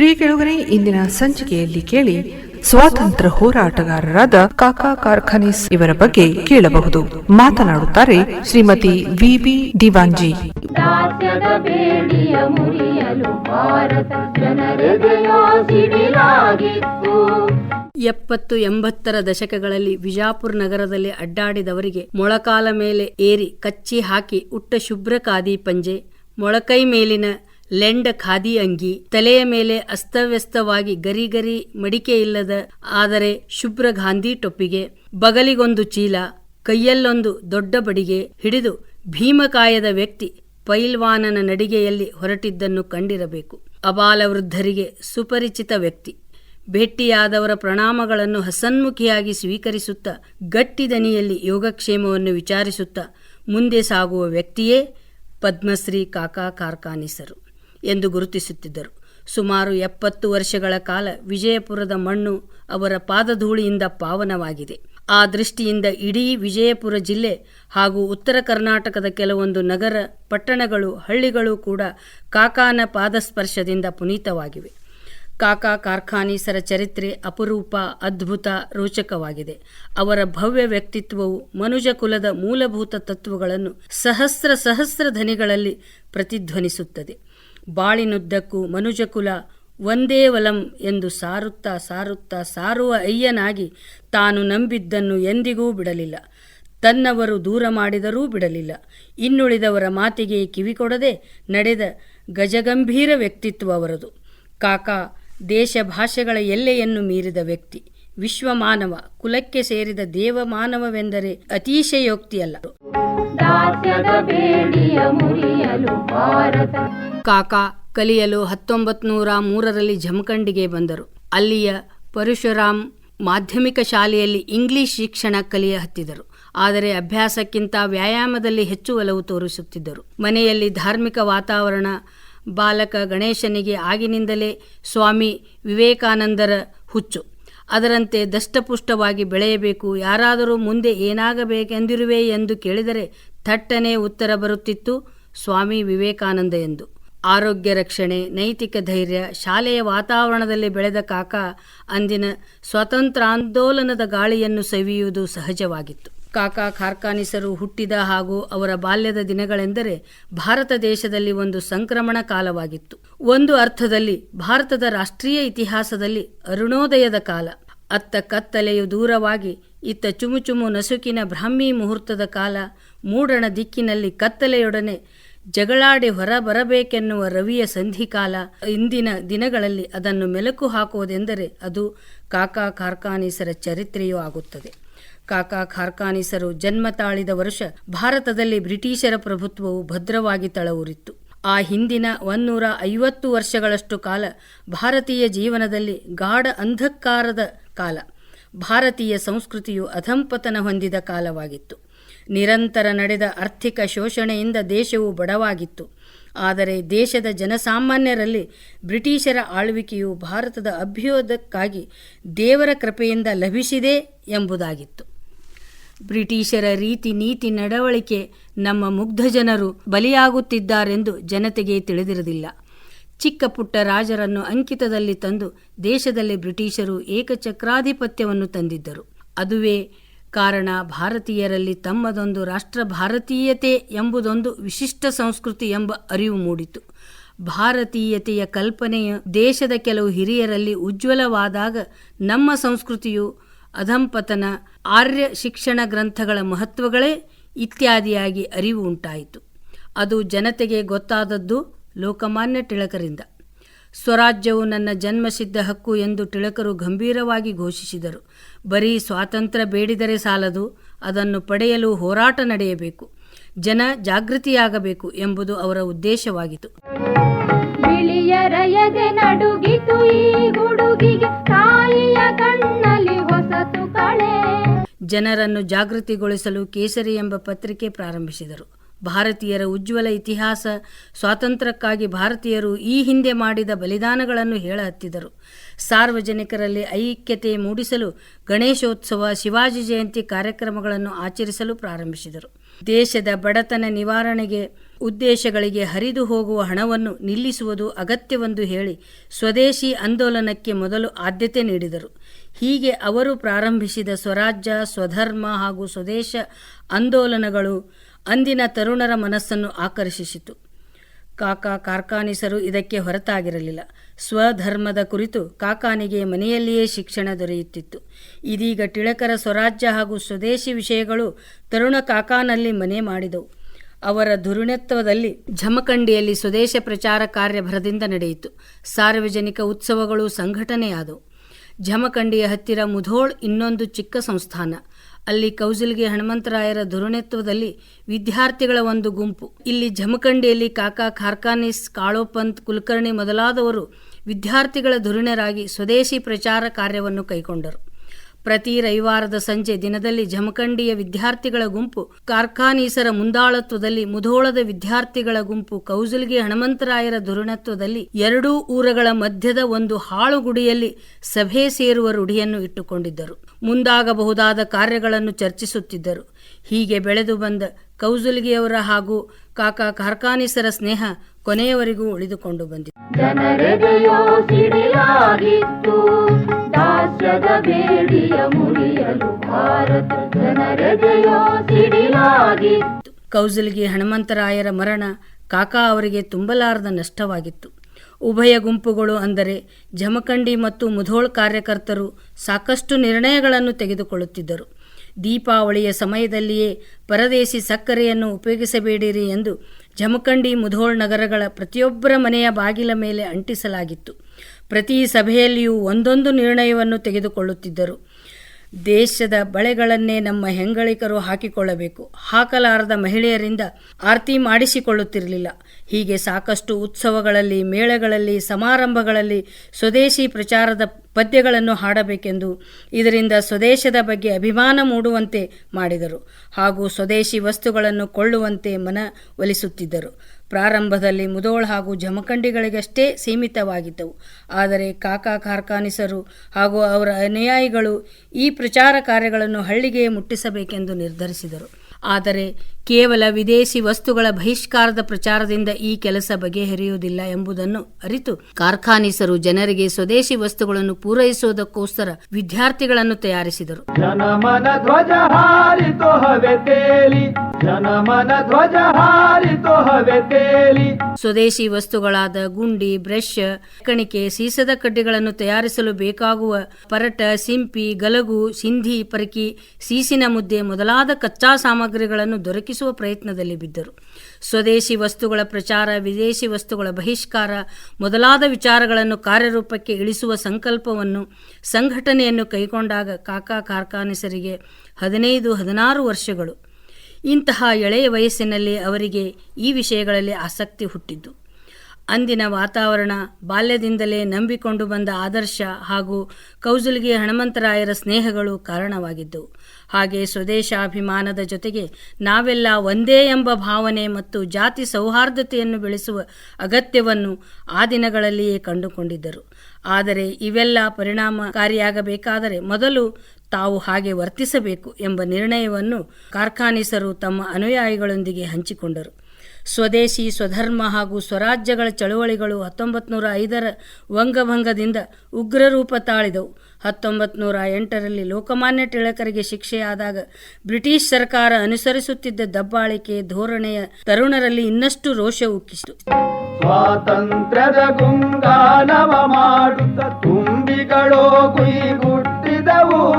ಪ್ರಿಯ ಕೆಳಗರೆ ಇಂದಿನ ಸಂಚಿಕೆಯಲ್ಲಿ ಕೇಳಿ ಸ್ವಾತಂತ್ರ್ಯ ಹೋರಾಟಗಾರರಾದ ಕಾಕಾ ಕಾರ್ಖಾನಿಸ್ ಇವರ ಬಗ್ಗೆ ಕೇಳಬಹುದು. ಮಾತನಾಡುತ್ತಾರೆ ಶ್ರೀಮತಿ ವಿ ಬಿ ದಿವಾಂಜಿ ಎಪ್ಪತ್ತು ಎಂಬತ್ತರ ದಶಕಗಳಲ್ಲಿ ವಿಜಾಪುರ ನಗರದಲ್ಲಿ ಅಡ್ಡಾಡಿದವರಿಗೆ ಮೊಳಕಾಲ ಮೇಲೆ ಏರಿ ಕಚ್ಚಿ ಹಾಕಿ ಉಟ್ಟ ಶುಭ್ರ ಕಾದಿ ಪಂಜೆ ಮೊಳಕೈ ಮೇಲಿನ ಲೆಂಡ ಖಾದಿ ಅಂಗಿ, ತಲೆಯ ಮೇಲೆ ಅಸ್ತವ್ಯಸ್ತವಾಗಿ ಗರಿ ಗರಿ ಮಡಿಕೆ ಇಲ್ಲದ, ಆದರೆ ಶುಭ್ರ ಗಾಂಧಿ ಟೊಪ್ಪಿಗೆ, ಬಗಲಿಗೊಂದು ಚೀಲ, ಕೈಯಲ್ಲೊಂದು ದೊಡ್ಡ ಬಡಿಗೆ ಹಿಡಿದು ಭೀಮಕಾಯದ ವ್ಯಕ್ತಿ ಪೈಲ್ವಾನನ ನಡಿಗೆಯಲ್ಲಿ ಹೊರಟಿದ್ದನ್ನು ಕಂಡಿರಬೇಕು. ಅಬಾಲ ವೃದ್ಧರಿಗೆ ಸುಪರಿಚಿತ ವ್ಯಕ್ತಿ. ಭೇಟಿಯಾದವರ ಪ್ರಣಾಮಗಳನ್ನು ಹಸನ್ಮುಖಿಯಾಗಿ ಸ್ವೀಕರಿಸುತ್ತ, ಗಟ್ಟಿ ದನಿಯಲ್ಲಿ ಯೋಗಕ್ಷೇಮವನ್ನು ವಿಚಾರಿಸುತ್ತ ಮುಂದೆ ಸಾಗುವ ವ್ಯಕ್ತಿಯೇ ಪದ್ಮಶ್ರೀ ಕಾಕಾ ಕಾರ್ಖಾನಿಸರು. ಎಂದು ಗುರುತಿಸುತ್ತಿದ್ದರು. ಸುಮಾರು ಎಪ್ಪತ್ತು ವರ್ಷಗಳ ಕಾಲ ವಿಜಯಪುರದ ಮಣ್ಣು ಅವರ ಪಾದಧೂಳಿಯಿಂದ ಪಾವನವಾಗಿದೆ. ಆ ದೃಷ್ಟಿಯಿಂದ ಇಡೀ ವಿಜಯಪುರ ಜಿಲ್ಲೆ ಹಾಗೂ ಉತ್ತರ ಕರ್ನಾಟಕದ ಕೆಲವೊಂದು ನಗರ, ಪಟ್ಟಣಗಳು, ಹಳ್ಳಿಗಳು ಕೂಡ ಕಾಕಾನ ಪಾದಸ್ಪರ್ಶದಿಂದ ಪುನೀತವಾಗಿವೆ. ಕಾಕಾ ಕಾರ್ಖಾನೀಸರ ಚರಿತ್ರೆ ಅಪರೂಪ, ಅದ್ಭುತ, ರೋಚಕವಾಗಿದೆ. ಅವರ ಭವ್ಯ ವ್ಯಕ್ತಿತ್ವವು ಮನುಜ ಕುಲದ ಮೂಲಭೂತ ತತ್ವಗಳನ್ನು ಸಹಸ್ರ ಸಹಸ್ರ ಧನಿಗಳಲ್ಲಿ ಪ್ರತಿಧ್ವನಿಸುತ್ತದೆ. ಬಾಳಿನುದ್ದಕ್ಕೂ ಮನುಜಕುಲ ಒಂದೇ ವಲಂ ಎಂದು ಸಾರುತ್ತಾ ಸಾರುತ್ತಾ ಸಾರುವ ಅಯ್ಯನಾಗಿ ತಾನು ನಂಬಿದ್ದನ್ನು ಎಂದಿಗೂ ಬಿಡಲಿಲ್ಲ. ತನ್ನವರು ದೂರ ಮಾಡಿದರೂ ಬಿಡಲಿಲ್ಲ. ಇನ್ನುಳಿದವರ ಮಾತಿಗೆ ಕಿವಿಕೊಡದೆ ನಡೆದ ಗಜಗಂಭೀರ ವ್ಯಕ್ತಿತ್ವ ಅವರದು. ಕಾಕಾ ದೇಶ ಭಾಷೆಗಳ ಎಲ್ಲೆಯನ್ನು ಮೀರಿದ ವ್ಯಕ್ತಿ. ವಿಶ್ವಮಾನವ, ಕುಲಕ್ಕೆ ಸೇರಿದ ದೇವಮಾನವವೆಂದರೆ ಅತಿಶಯೋಕ್ತಿಯಲ್ಲ. ದಾಸ್ಯದ ಬೇಡಿಯ ಮುರಿಯಲು ಭಾರತ. ಕಾಕಾ ಕಲಿಯಲು ಹತ್ತೊಂಬತ್ತು ನೂರ ಮೂರರಲ್ಲಿ ಜಮಖಂಡಿಗೆ ಬಂದರು. ಅಲ್ಲಿಯ ಪರಶುರಾಮ್ ಮಾಧ್ಯಮಿಕ ಶಾಲೆಯಲ್ಲಿ ಇಂಗ್ಲಿಷ್ ಶಿಕ್ಷಣ ಕಲಿಯ ಹತ್ತಿದರು. ಆದರೆ ಅಭ್ಯಾಸಕ್ಕಿಂತ ವ್ಯಾಯಾಮದಲ್ಲಿ ಹೆಚ್ಚು ಒಲವು ತೋರಿಸುತ್ತಿದ್ದರು. ಮನೆಯಲ್ಲಿ ಧಾರ್ಮಿಕ ವಾತಾವರಣ, ಬಾಲಕ ಗಣೇಶನಿಗೆ ಆಗಿನಿಂದಲೇ ಸ್ವಾಮಿ ವಿವೇಕಾನಂದರ ಹುಚ್ಚು. ಅದರಂತೆ ದಷ್ಟಪುಷ್ಟವಾಗಿ ಬೆಳೆಯಬೇಕು. ಯಾರಾದರೂ ಮುಂದೆ ಏನಾಗಬೇಕೆಂದಿರುವೆ ಎಂದು ಕೇಳಿದರೆ ಥಟ್ಟನೆ ಉತ್ತರ ಬರುತ್ತಿತ್ತು ಸ್ವಾಮಿ ವಿವೇಕಾನಂದ ಎಂದು. ಆರೋಗ್ಯ ರಕ್ಷಣೆ, ನೈತಿಕ ಧೈರ್ಯ, ಶಾಲೆಯ ವಾತಾವರಣದಲ್ಲಿ ಬೆಳೆದ ಕಾಕ ಅಂದಿನ ಸ್ವಾತಂತ್ರ್ಯಾಂದೋಲನದ ಗಾಳಿಯನ್ನು ಸವಿಯುವುದು ಸಹಜವಾಗಿತ್ತು. ಕಾಕಾ ಕಾರ್ಖಾನಿಸರು ಹುಟ್ಟಿದ ಹಾಗೂ ಅವರ ಬಾಲ್ಯದ ದಿನಗಳೆಂದರೆ ಭಾರತ ದೇಶದಲ್ಲಿ ಒಂದು ಸಂಕ್ರಮಣ ಕಾಲವಾಗಿತ್ತು. ಒಂದು ಅರ್ಥದಲ್ಲಿ ಭಾರತದ ರಾಷ್ಟ್ರೀಯ ಇತಿಹಾಸದಲ್ಲಿ ಅರುಣೋದಯದ ಕಾಲ. ಅತ್ತ ಕತ್ತಲೆಯು ದೂರವಾಗಿ, ಇತ್ತ ಚುಮುಚುಮು ನಸುಕಿನ ಬ್ರಾಹ್ಮಿ ಮುಹೂರ್ತದ ಕಾಲ, ಮೂಡಣ ದಿಕ್ಕಿನಲ್ಲಿ ಕತ್ತಲೆಯೊಡನೆ ಜಗಳಾಡಿ ಹೊರಬರಬೇಕೆನ್ನುವ ರವಿಯ ಸಂಧಿಕಾಲ ಇಂದಿನ ದಿನಗಳಲ್ಲಿ ಅದನ್ನು ಮೆಲುಕು ಹಾಕುವುದೆಂದರೆ ಅದು ಕಾಕಾ ಕಾರ್ಖಾನೀಸರ ಚರಿತ್ರೆಯೂ ಆಗುತ್ತದೆ. ಕಾಕಾ ಕಾರ್ಖಾನಿಸರು ಜನ್ಮ ತಾಳಿದ ವರ್ಷ ಭಾರತದಲ್ಲಿ ಬ್ರಿಟಿಷರ ಪ್ರಭುತ್ವವು ಭದ್ರವಾಗಿ ತಳವೂರಿತ್ತು. ಆ ಹಿಂದಿನ ಒಂದೂರ ಐವತ್ತು ವರ್ಷಗಳಷ್ಟು ಕಾಲ ಭಾರತೀಯ ಜೀವನದಲ್ಲಿ ಗಾಢ ಅಂಧಕಾರದ ಕಾಲ. ಭಾರತೀಯ ಸಂಸ್ಕೃತಿಯು ಅಧಂಪತನ ಹೊಂದಿದ ಕಾಲವಾಗಿತ್ತು. ನಿರಂತರ ನಡೆದ ಆರ್ಥಿಕ ಶೋಷಣೆಯಿಂದ ದೇಶವು ಬಡವಾಗಿತ್ತು. ಆದರೆ ದೇಶದ ಜನಸಾಮಾನ್ಯರಲ್ಲಿ ಬ್ರಿಟಿಷರ ಆಳ್ವಿಕೆಯು ಭಾರತದ ಅಭ್ಯುದಯಕ್ಕಾಗಿ ದೇವರ ಕೃಪೆಯಿಂದ ಲಭಿಸಿದೆ ಎಂಬುದಾಗಿತ್ತು. ಬ್ರಿಟಿಷರ ರೀತಿ ನೀತಿ ನಡವಳಿಕೆ ನಮ್ಮ ಮುಗ್ಧ ಜನರು ಬಲಿಯಾಗುತ್ತಿದ್ದಾರೆಂದು ಜನತೆಗೆ ತಿಳಿದಿರಲಿಲ್ಲ. ಚಿಕ್ಕ ಪುಟ್ಟ ರಾಜರನ್ನು ಅಂಕಿತದಲ್ಲಿ ತಂದು ದೇಶದಲ್ಲಿ ಬ್ರಿಟಿಷರು ಏಕಚಕ್ರಾಧಿಪತ್ಯವನ್ನು ತಂದಿದ್ದರು. ಅದುವೇ ಕಾರಣ ಭಾರತೀಯರಲ್ಲಿ ತಮ್ಮದೊಂದು ರಾಷ್ಟ್ರ ಭಾರತೀಯತೆ ಎಂಬುದೊಂದು ವಿಶಿಷ್ಟ ಸಂಸ್ಕೃತಿ ಎಂಬ ಅರಿವು ಮೂಡಿತು. ಭಾರತೀಯತೆಯ ಕಲ್ಪನೆಯು ದೇಶದ ಕೆಲವು ಹಿರಿಯರಲ್ಲಿ ಉಜ್ವಲವಾದಾಗ ನಮ್ಮ ಸಂಸ್ಕೃತಿಯು ಅಧಂಪತನ ಆರ್ಯ ಶಿಕ್ಷಣ ಗ್ರಂಥಗಳ ಮಹತ್ವಗಳೇ ಇತ್ಯಾದಿಯಾಗಿ ಅರಿವು ಉಂಟಾಯಿತು. ಅದು ಜನತೆಗೆ ಗೊತ್ತಾದದ್ದು ಲೋಕಮಾನ್ಯ ಟಿಳಕರಿಂದ ಸ್ವರಾಜ್ಯವು ನನ್ನ ಜನ್ಮಸಿದ್ಧ ಹಕ್ಕು ಎಂದು ಟಿಳಕರು ಗಂಭೀರವಾಗಿ ಘೋಷಿಸಿದರು. ಬರೀ ಸ್ವಾತಂತ್ರ್ಯ ಬೇಡಿದರೆ ಸಾಲದು, ಅದನ್ನು ಪಡೆಯಲು ಹೋರಾಟ ನಡೆಯಬೇಕು, ಜನ ಜಾಗೃತಿಯಾಗಬೇಕು ಎಂಬುದು ಅವರ ಉದ್ದೇಶವಾಗಿತ್ತು. ಜನರನ್ನು ಜಾಗೃತಿಗೊಳಿಸಲು ಕೇಸರಿ ಎಂಬ ಪತ್ರಿಕೆ ಪ್ರಾರಂಭಿಸಿದರು. ಭಾರತೀಯರ ಉಜ್ವಲ ಇತಿಹಾಸ, ಸ್ವಾತಂತ್ರ್ಯಕ್ಕಾಗಿ ಭಾರತೀಯರು ಈ ಹಿಂದೆ ಮಾಡಿದ ಬಲಿದಾನಗಳನ್ನು ಹೇಳಹತ್ತಿದರು ಸಾರ್ವಜನಿಕರಲ್ಲಿ ಐಕ್ಯತೆ ಮೂಡಿಸಲು ಗಣೇಶೋತ್ಸವ, ಶಿವಾಜಿ ಜಯಂತಿ ಕಾರ್ಯಕ್ರಮಗಳನ್ನು ಆಚರಿಸಲು ಪ್ರಾರಂಭಿಸಿದರು. ದೇಶದ ಬಡತನ ನಿವಾರಣೆಗೆ ಉದ್ದೇಶಗಳಿಗೆ ಹರಿದು ಹೋಗುವ ಹಣವನ್ನು ನಿಲ್ಲಿಸುವುದು ಅಗತ್ಯವೆಂದು ಹೇಳಿ ಸ್ವದೇಶಿ ಆಂದೋಲನಕ್ಕೆ ಮೊದಲು ಆದ್ಯತೆ ನೀಡಿದರು. ಹೀಗೆ ಅವರು ಪ್ರಾರಂಭಿಸಿದ ಸ್ವರಾಜ್ಯ, ಸ್ವಧರ್ಮ ಹಾಗೂ ಸ್ವದೇಶ ಆಂದೋಲನಗಳು ಅಂದಿನ ತರುಣರ ಮನಸ್ಸನ್ನು ಆಕರ್ಷಿಸಿತು. ಕಾಕಾ ಕಾರ್ಖಾನಿಸರು ಇದಕ್ಕೆ ಹೊರತಾಗಿರಲಿಲ್ಲ. ಸ್ವಧರ್ಮದ ಕುರಿತು ಕಾಕಾನಿಗೆ ಮನೆಯಲ್ಲಿಯೇ ಶಿಕ್ಷಣ ದೊರೆಯುತ್ತಿತ್ತು. ಇದೀಗ ಟಿಳಕರ ಸ್ವರಾಜ್ಯ ಹಾಗೂ ಸ್ವದೇಶಿ ವಿಷಯಗಳು ತರುಣ ಕಾಕಾನಲ್ಲಿ ಮನೆ ಮಾಡಿದವು. ಅವರ ಧುರುಣತ್ವದಲ್ಲಿ ಜಮಖಂಡಿಯಲ್ಲಿ ಸ್ವದೇಶ ಪ್ರಚಾರ ಕಾರ್ಯಭರದಿಂದ ನಡೆಯಿತು. ಸಾರ್ವಜನಿಕ ಉತ್ಸವಗಳು ಸಂಘಟನೆಯಾದವು. ಜಮಖಂಡಿಯ ಹತ್ತಿರ ಮುಧೋಳ್ ಇನ್ನೊಂದು ಚಿಕ್ಕ ಸಂಸ್ಥಾನ. ಅಲ್ಲಿ ಕೌಜಿಲ್ಗೆ ಹನುಮಂತರಾಯರ ಧುರುಣತ್ವದಲ್ಲಿ ವಿದ್ಯಾರ್ಥಿಗಳ ಒಂದು ಗುಂಪು. ಇಲ್ಲಿ ಜಮಖಂಡಿಯಲ್ಲಿ ಕಾಕಾ ಖಾರ್ಖಾನಿಸ್ ಕಾಳೋಪಂತ್, ಕುಲಕರ್ಣಿ ಮೊದಲಾದವರು ವಿದ್ಯಾರ್ಥಿಗಳ ಧುರೀಣರಾಗಿ ಸ್ವದೇಶಿ ಪ್ರಚಾರ ಕಾರ್ಯವನ್ನು ಕೈಗೊಂಡರು. ಪ್ರತಿ ರವಿವಾರದ ಸಂಜೆ ದಿನದಲ್ಲಿ ಜಮಖಂಡಿಯ ವಿದ್ಯಾರ್ಥಿಗಳ ಗುಂಪು, ಕಾರ್ಖಾನೀಸರ ಮುಂದಾಳತ್ವದಲ್ಲಿ ಮುಧೋಳದ ವಿದ್ಯಾರ್ಥಿಗಳ ಗುಂಪು ಕೌಜಲ್ಗಿ ಹನುಮಂತರಾಯರ ಧುರಣತ್ವದಲ್ಲಿ ಎರಡೂ ಊರಗಳ ಮಧ್ಯದ ಒಂದು ಹಾಳುಗುಡಿಯಲ್ಲಿ ಸಭೆ ಸೇರುವ ರೂಢಿಯನ್ನು ಇಟ್ಟುಕೊಂಡಿದ್ದರು. ಮುಂದಾಗಬಹುದಾದ ಕಾರ್ಯಗಳನ್ನು ಚರ್ಚಿಸುತ್ತಿದ್ದರು. ಹೀಗೆ ಬೆಳೆದು ಬಂದ ಕೌಜುಲ್ಗಿಯವರ ಹಾಗೂ ಕಾಕಾ ಕಾರ್ಖಾನಿಸರ ಸ್ನೇಹ ಕೊನೆಯವರೆಗೂ ಉಳಿದುಕೊಂಡು ಬಂದಿತ್ತು ಕೌಜಲ್ಗಿ ಸಿಡಿಲಾಗಿತ್ತು. ದಾಸ್ಯದ ಬೇಡಿಯ ಮುರಿಯಲು ಭಾರತ ಜನರೆದೆಯೋ ಸಿಡಿಲಾಗಿತ್ತು. ಕೌಸಲ್ಗಿ ಹನುಮಂತರಾಯರ ಮರಣ ಕಾಕಾ ಅವರಿಗೆ ತುಂಬಲಾರದ ನಷ್ಟವಾಗಿತ್ತು. ಉಭಯ ಗುಂಪುಗಳು ಅಂದರೆ ಜಮಖಂಡಿ ಮತ್ತು ಮುಧೋಳ್ ಕಾರ್ಯಕರ್ತರು ಸಾಕಷ್ಟು ನಿರ್ಣಯಗಳನ್ನು ತೆಗೆದುಕೊಳ್ಳುತ್ತಿದ್ದರು. ದೀಪಾವಳಿಯ ಸಮಯದಲ್ಲಿಯೇ ಪರದೇಶಿ ಸಕ್ಕರೆಯನ್ನು ಉಪಯೋಗಿಸಬೇಡಿರಿ ಎಂದು ಜಮಖಂಡಿ ಮುಧೋಳ್ ನಗರಗಳ ಪ್ರತಿಯೊಬ್ಬರ ಮನೆಯ ಬಾಗಿಲ ಮೇಲೆ ಅಂಟಿಸಲಾಗಿತ್ತು. ಪ್ರತಿ ಸಭೆಯಲ್ಲಿಯೂ ಒಂದೊಂದು ನಿರ್ಣಯವನ್ನು ತೆಗೆದುಕೊಳ್ಳುತ್ತಿದ್ದರು. ದೇಶದ ಬಳೆಗಳನ್ನೇ ನಮ್ಮ ಹೆಂಗಳಿಕರು ಹಾಕಿಕೊಳ್ಳಬೇಕು. ಹಾಕಲಾರದ ಮಹಿಳೆಯರಿಂದ ಆರತಿ ಮಾಡಿಸಿಕೊಳ್ಳುತ್ತಿರಲಿಲ್ಲ. ಹೀಗೆ ಸಾಕಷ್ಟು ಉತ್ಸವಗಳಲ್ಲಿ, ಮೇಳಗಳಲ್ಲಿ, ಸಮಾರಂಭಗಳಲ್ಲಿ ಸ್ವದೇಶಿ ಪ್ರಚಾರದ ಪದ್ಯಗಳನ್ನು ಹಾಡಬೇಕೆಂದು ಇದರಿಂದ ಸ್ವದೇಶದ ಬಗ್ಗೆ ಅಭಿಮಾನ ಮೂಡುವಂತೆ ಮಾಡಿದರು ಹಾಗೂ ಸ್ವದೇಶಿ ವಸ್ತುಗಳನ್ನು ಕೊಳ್ಳುವಂತೆ ಮನ ಒಲಿಸುತ್ತಿದ್ದರು. ಪ್ರಾರಂಭದಲ್ಲಿ ಮುದೋಳ್ ಹಾಗೂ ಜಮಖಂಡಿಗಳಿಗಷ್ಟೇ ಸೀಮಿತವಾಗಿದ್ದವು. ಆದರೆ ಕಾಕಾ ಕಾರ್ಖಾನಿಸರು ಹಾಗೂ ಅವರ ಅನುಯಾಯಿಗಳು ಈ ಪ್ರಚಾರ ಕಾರ್ಯಗಳನ್ನು ಹಳ್ಳಿಗೆ ಮುಟ್ಟಿಸಬೇಕೆಂದು ನಿರ್ಧರಿಸಿದರು. ಆದರೆ ಕೇವಲ ವಿದೇಶಿ ವಸ್ತುಗಳ ಬಹಿಷ್ಕಾರದ ಪ್ರಚಾರದಿಂದ ಈ ಕೆಲಸ ಬಗೆಹರಿಯುವುದಿಲ್ಲ ಎಂಬುದನ್ನು ಅರಿತು ಕಾರ್ಖಾನಿಸರು ಜನರಿಗೆ ಸ್ವದೇಶಿ ವಸ್ತುಗಳನ್ನು ಪೂರೈಸುವುದಕ್ಕೋಸ್ಕರ ವಿದ್ಯಾರ್ಥಿಗಳನ್ನು ತಯಾರಿಸಿದರು. ಜನಮನ ಧ್ವಜ ಹಾರಿತು ಹವೆ ತೇಲಿ. ಜನಮನ ಧ್ವಜ ಹಾರಿತು ಹವೆ ತೇಲಿ. ಸ್ವದೇಶಿ ವಸ್ತುಗಳಾದ ಗುಂಡಿ ಬ್ರಷ್ ಕಣಿಕೆ ಸೀಸದ ಕಡ್ಡಿಗಳನ್ನು ತಯಾರಿಸಲು ಬೇಕಾಗುವ ಪರಟ ಸಿಂಪಿ ಗಲಗು ಸಿಂಧಿ ಪರಕಿ ಸೀಸಿನ ಮುದ್ದೆ ಮೊದಲಾದ ಕಚ್ಚಾ ಸಾಮಗ್ರಿಗಳನ್ನು ದೊರಕಿಸುವ ಪ್ರಯತ್ನದಲ್ಲಿ ಬಿದ್ದರು. ಸ್ವದೇಶಿ ವಸ್ತುಗಳ ಪ್ರಚಾರ, ವಿದೇಶಿ ವಸ್ತುಗಳ ಬಹಿಷ್ಕಾರ ಮೊದಲಾದ ವಿಚಾರಗಳನ್ನು ಕಾರ್ಯರೂಪಕ್ಕೆ ಇಳಿಸುವ ಸಂಕಲ್ಪವನ್ನು ಸಂಘಟನೆಯನ್ನು ಕೈಗೊಂಡಾಗ ಕಾಕಾ ಕಾರ್ಖಾನಿಸರಿಗೆ ಹದಿನೈದು, ಹದಿನಾರು ವರ್ಷಗಳು. ಇಂತಹ ಎಳೆಯ ವಯಸ್ಸಿನಲ್ಲಿ ಅವರಿಗೆ ಈ ವಿಷಯಗಳಲ್ಲಿ ಆಸಕ್ತಿ ಹುಟ್ಟಿದ್ದು. ಅಂದಿನ ವಾತಾವರಣ ಬಾಲ್ಯದಿಂದಲೇ ನಂಬಿಕೊಂಡು ಬಂದ ಆದರ್ಶ ಹಾಗೂ ಕೌಜುಲ್ಗೆ ಹನುಮಂತರಾಯರ ಸ್ನೇಹಗಳು ಕಾರಣವಾಗಿದ್ದವು ಹಾಗೆ ಸ್ವದೇಶಾಭಿಮಾನದ ಜೊತೆಗೆ ನಾವೆಲ್ಲ ಒಂದೇ ಎಂಬ ಭಾವನೆ ಮತ್ತು ಜಾತಿ ಸೌಹಾರ್ದತೆಯನ್ನು ಬೆಳೆಸುವ ಅಗತ್ಯವನ್ನು ಆ ದಿನಗಳಲ್ಲಿಯೇ ಕಂಡುಕೊಂಡಿದ್ದರು. ಆದರೆ ಇವೆಲ್ಲ ಪರಿಣಾಮಕಾರಿಯಾಗಬೇಕಾದರೆ ಮೊದಲು ತಾವು ಹಾಗೆ ವರ್ತಿಸಬೇಕು ಎಂಬ ನಿರ್ಣಯವನ್ನು ಕಾರ್ಖಾನಿಸರು ತಮ್ಮ ಅನುಯಾಯಿಗಳೊಂದಿಗೆ ಹಂಚಿಕೊಂಡರು. ಸ್ವದೇಶಿ ಸ್ವಧರ್ಮ ಹಾಗೂ ಸ್ವರಾಜ್ಯಗಳ ಚಳುವಳಿಗಳು ಹತ್ತೊಂಬತ್ತು ನೂರ ಐದರ ವಂಗಭಂಗದಿಂದ ಉಗ್ರ ರೂಪ ತಾಳಿದವು. ಹತ್ತೊಂಬತ್ತು ನೂರ ಎಂಟರಲ್ಲಿ ಲೋಕಮಾನ್ಯ ಟಿಳಕರಿಗೆ ಶಿಕ್ಷೆಯಾದಾಗ ಬ್ರಿಟಿಷ್ ಸರ್ಕಾರ ಅನುಸರಿಸುತ್ತಿದ್ದ ದಬ್ಬಾಳಿಕೆ ಧೋರಣೆಯ ತರುಣರಲ್ಲಿ ಇನ್ನಷ್ಟು ರೋಷ ಉಕ್ಕಿಸಿತು. ಸ್ವಾತಂತ್ರ್ಯದ ಗುಂಗಾನವ ಮಾಡುತ್ತ ತುಂಬಿಗಳೋ ಗುಟ್ಟಿದವು